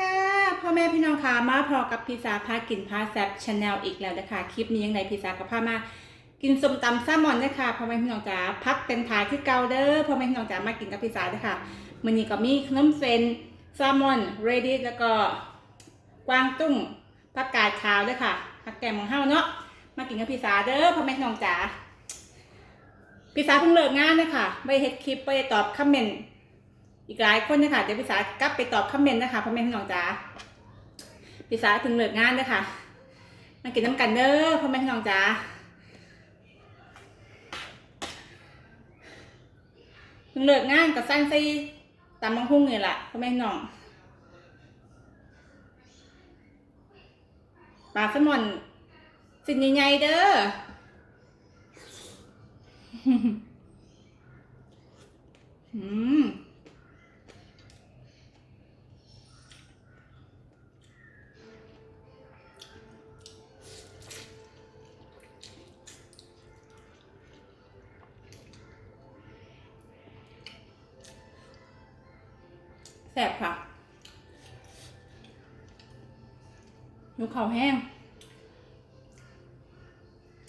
ค่ะพ่อแม่พี่น้องค่ะมาพอกับพิซซ่าพากินพาแซบชาแนลอีกแล้วนะคะคลิปนี้ยังไงพิซซ่ากับพามากินส้มตำแซลมอนนะคะพ่อแม่พี่น้องจ๋าพักเป็นทายที่เกาเด้อพ่อแม่พี่น้องจ๋ามากินกับพิซซ่าด้วยค่ะมื้อนี้ก็มีขนมเส้นแซลมอนเรดี้แล้วก็กวางตุ้งผักกาดขาวด้วยค่ะผักแกงของเฮาเนาะมากินกับพิซซ่าเด้อพ่อแม่พี่น้องจ๋าพิซซ่าเพิ่งเลิกงานนะคะไม่เฮ็ดคลิปไม่ตอบคอมเมนต์ อีกหลายคนนะคะเดี๋ยวพี่สากลับไปตอบคอมเมนต์นะคะพ่อแม่พี่น้องจ๋าพี่สาถึงเลิกงานเลยค่ะมากินน้ำกันเด้อพ่อแม่พี่น้องจ๋าถึงเลิกงานกับสั้นซีตามมังพุ่งนี่แหละพ่อแม่พี่น้องปลาแซลมอนสิ่งใหญ่ๆเด้ออืม แสบค่ะหนูเขาแห้ง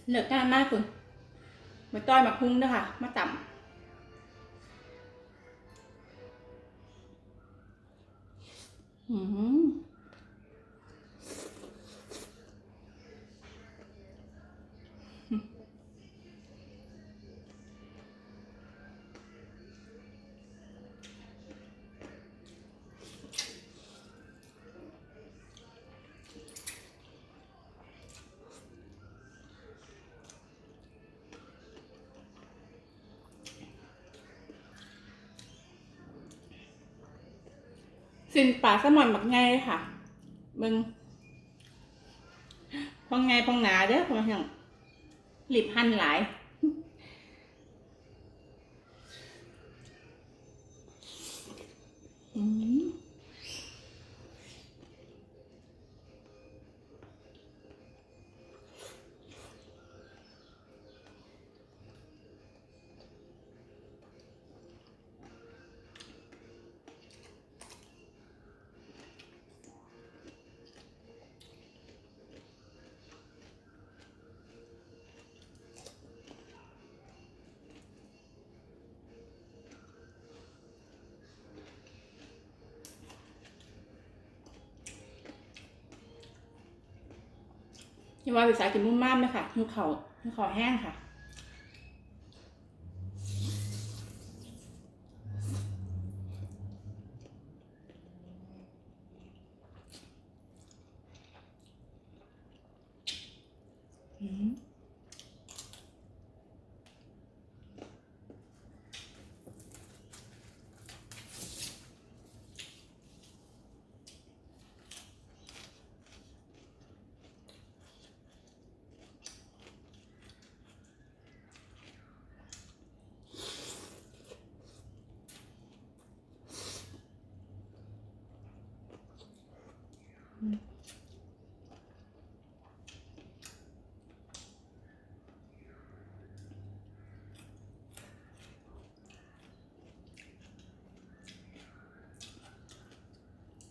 เหลือกงานมากคุณมาต้อยมาคุ้งด้วยค่ะ มาต่ำอืม สินป่าสมอนบักไงเลยค่ะมึงพองไงพองหนาเด้อพองอย่างหลิบหันหลาย ยังว่าวิสากินมุ่มม่ามเลยค่ะหิวเขาหิวเขาแห้งค่ะ อืม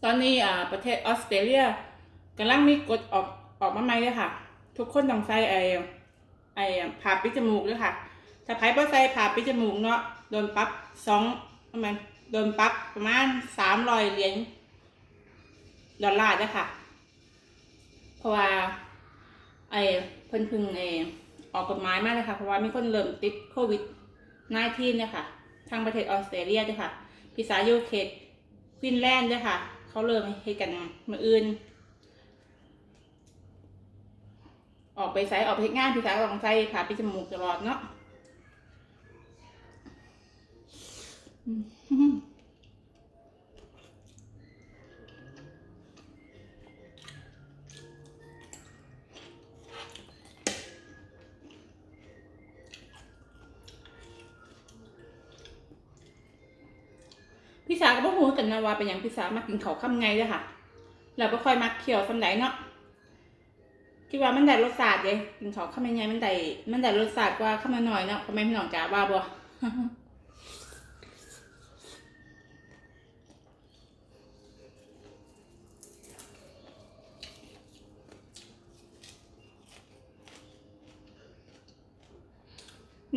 ตอนนี้อ่าประเทศออสเตรเลียกำลังมีกฎออกออกมาใหม่เลยค่ะ ทุกคนต้องใส่ไอ้ไอ้ผ่าปิดจมูกด้วยค่ะ ถ้าไผ่บ่ใส่ผ่าปิดจมูกเนาะโดนปรั๊บสองประมาณโดนปรั๊บประมาณสามร้อยเหรียญดอลลาร์ด้วยค่ะ เพราะว่าไอ้เพิ่นพึ่งไอ้ออกกฎหมายมากเลยค่ะ เพราะว่ามีคนเริ่มติดโควิด -19 เนี่ยค่ะ ทางประเทศออสเตรเลียด้วยค่ะ พิซายูเขตควินแลนด์ด้วยค่ะ เขาเริ่มเฮ็ดกันมืออื่น ออกไปใส่ออกไปเฮ็ดงานพี่สาวลองใส่ผ่าปิดจมูกตลอดเนาะ พี่สาก็บ่ฮู้กันนาว่าเป็นอย่างพี่สามากินเขาวค่ำไงเลยค่ะแล้วบ่ค่อยมักเขียวสำใดเนาะคิดว่ามันได้รสชาติเลยกินเข้าวค่ำไงมันได้มันได้รสชาติกว่าข้ามาน่อยเนาะพ่อแม่พี่น้องจ๋าว่าบ่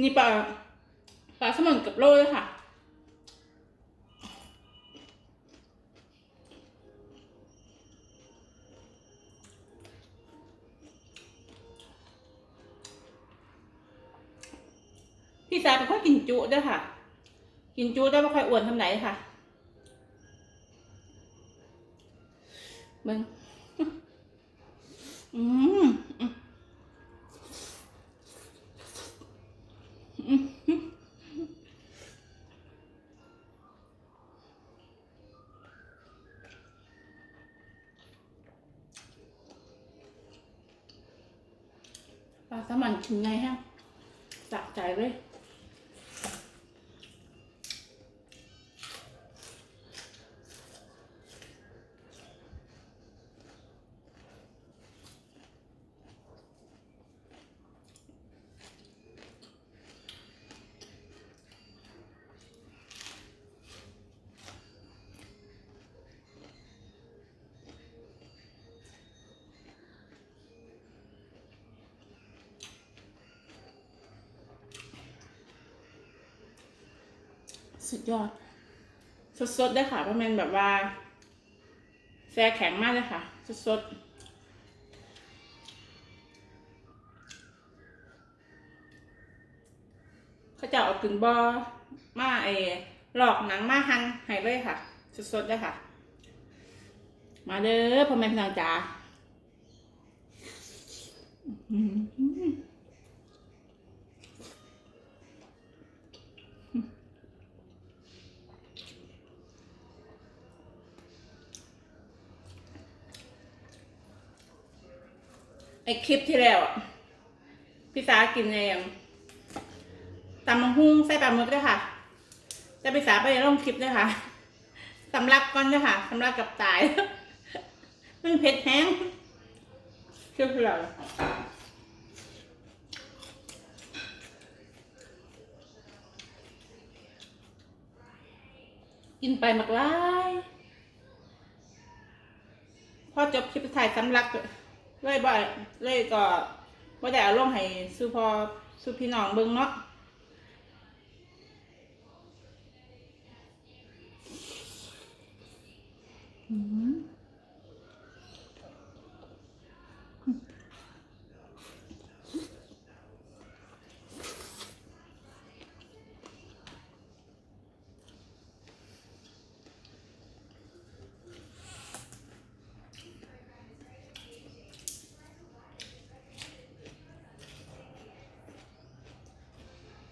นี่ปลาปลาสมุนกับโรยค่ะ จุด้วยค่ะ กินจุได้ไม่ค่อยอ้วนทำไหนค่ะเบิ้งอืมอืมปลาแซลมอนชิ้นไงฮะสะใจเลย สุดยอด สดๆได้ค่ะเพราะมันแบบว่าแซ่แข็งมากเลยค่ะ สดๆเขาจะเอากึ่งบอมาไอหลอกหนังมาหันให้เลยค่ะ สดๆได้ค่ะ มาเด้อพ่อแม่พี่น้องจ๋า ไอคลิปที่แล้วอะพี่สากินเองตำมังหุ้งใส่ปลาหมึกด้วยค่ะ แต่พี่สาไปลงคลิปด้วยค่ะสำลักก่อนด้วยค่ะสำลักกับตาย มันเผ็ดแห้งเชื่อเรากินไปมากลายพอจบคลิปถ่ายสำลักเลย เลยบ่เลยก็บ่ได้เอาลงให้สุพอสุพี่น้องเบิ่งเนาะ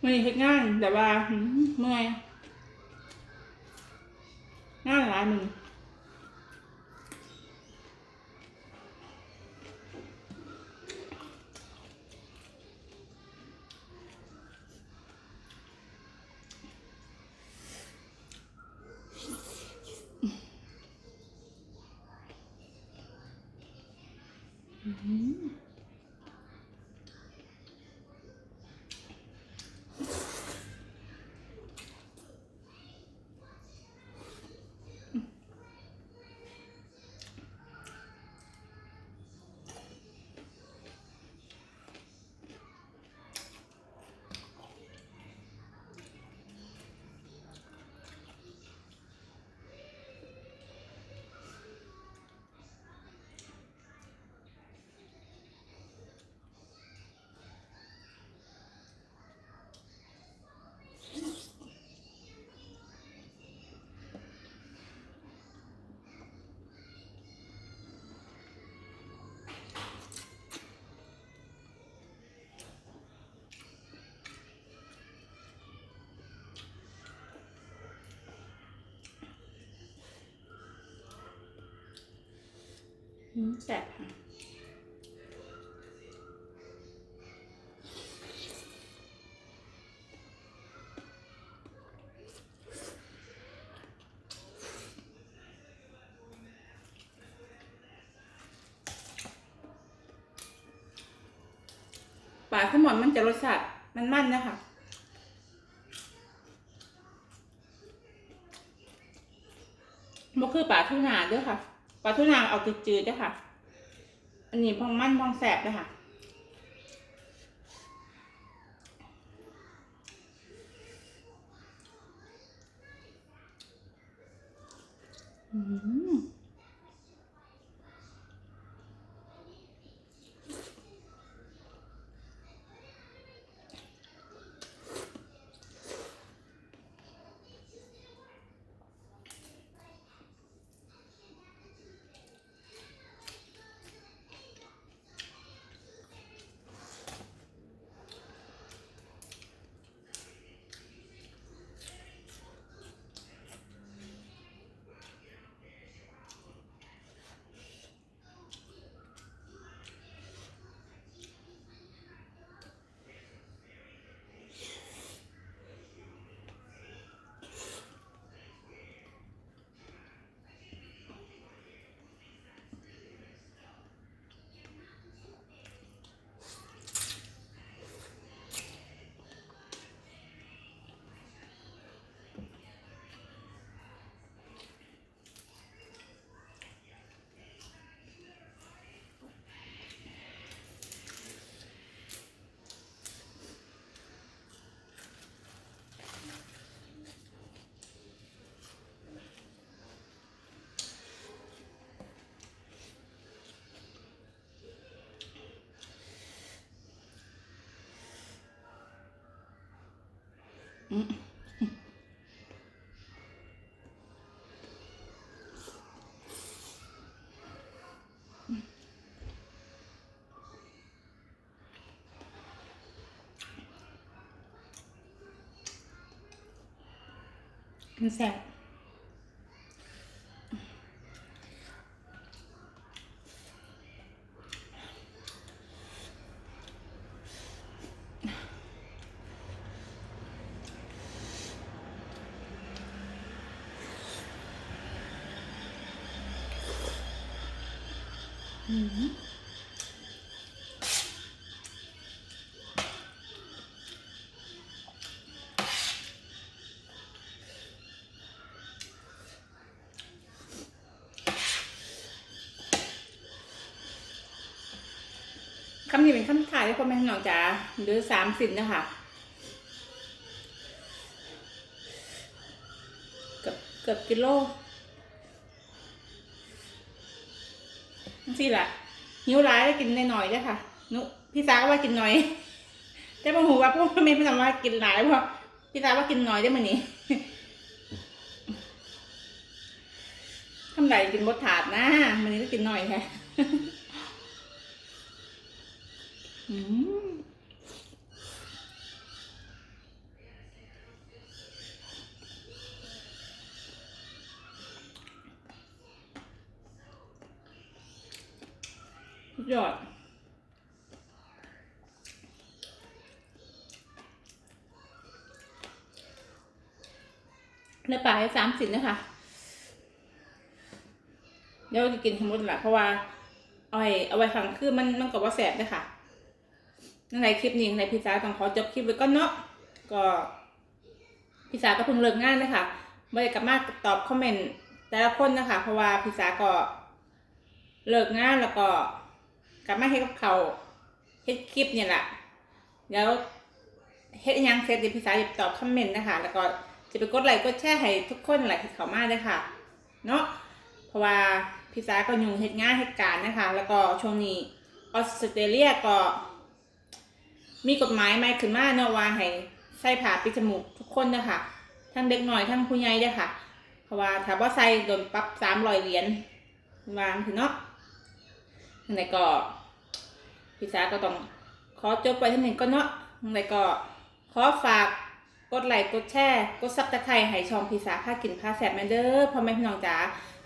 ไม่เฮ็ดงานแต่ว่าเมื่อย แสบค่ะปลาขมอนมันจะรสชาติมันมันนะคะมันคือปลาทูนาด้วยค่ะ ปลาทูนางเอาจืดๆด้วยค่ะ อันนี้พองมั่นพองแสบด้วยค่ะ อืม มันแซ่บ คำนี้เป็นคำถ่ายที่พ่อแม่พี่น้องจ๋าหรือสามสิบนะคะเกือบเกือบกิโล นี่แหละหิวร้ายได้กินหน่อยๆด้วยค่ะ นุพี่สาวก็ว่ากินหน่อย แต่บางหูว่าพวกแม่พี่น้องว่ากินหลายเพราะพี่สาวว่ากินหน่อยได้มันนี่ทำไรกินบดถาดนะมันนี้ก็กินหน่อยแค่อืม ยอดเนื้อปลาให้สามสิบนะคะ เดี๋ยวจะกินทั้งหมดแหละเพราะว่าเอาไว้เอาไว้ฟังคือมันมันก็ว่าแสบนะคะในคลิปนี้ในพี่สาต้องขอจบคลิปไว้ก่อนเนาะก็พี่สาก็เพิ่งเลิกงานเลยค่ะไม่ได้กลับมาตอบคอมเมนต์แต่ละคนนะคะ เพราะว่าพี่สาก็เลิกงานแล้วก็ กับมาเฮ็ดกับเขาเฮ็ดคลิปเนี่ยแหละเดี๋ยวเฮ็ดยังเสร็จเดี๋ยวพี่สาวจะตอบคอมเมนต์นะคะ แล้วก็จะไปกดไลค์กดแชร์ให้ทุกคนหละที่เขามาเลยค่ะ เนาะเพราะว่าพี่สาวก็ยุ่งเฮ็ดงานเฮ็ดการนะคะ แล้วก็ช่วงนี้ออสเตรเลียก็ มีกฎหมายใหม่ขึ้นมาเนาะว่าให้ใส่ผ้าปิดจมูกทุกคนนะคะทั้งเด็กหน่อยทั้งผู้ใหญ่เด้อค่ะ เพราะว่าถ้าว่าใส่โดนปรับสามร้อยเหรียญวางถึงเนาะยังไงก็ พี่สาก็ต้องขอจบไปที่หนึ่งก็เนาะยังไงก็ขอฝากกดไลค์กดแชร์กดซับตะไคร้ให้ช่องพี่สาพากินพาแสบแมนเด้อพ่อแม่พี่น้องจ๋า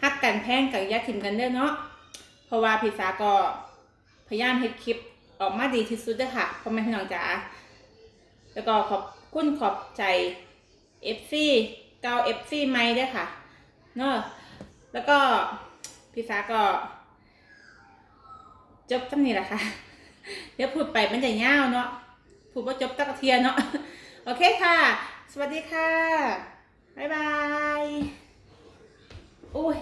ฮักกันแพงกับยาทิมกันเด้อเนาะเพราะว่าพี่สาก็พยายามเฮ็ดคลิปออกมาดีที่สุดเลยค่ะพ่อแม่พี่น้องจ๋าแล้วก็ขอบคุณขอบใจ FC เกา FC ไม้ด้วยค่ะเนาะแล้วก็พี่ฟ้าก็จบทั้งนี้แหละค่ะ เดี๋ยวพูดไปมันจะยาวเนาะพูดว่าจบตะกเทียนเนาะโอเคค่ะ สวัสดีค่ะ บ๊ายบายโอ้ย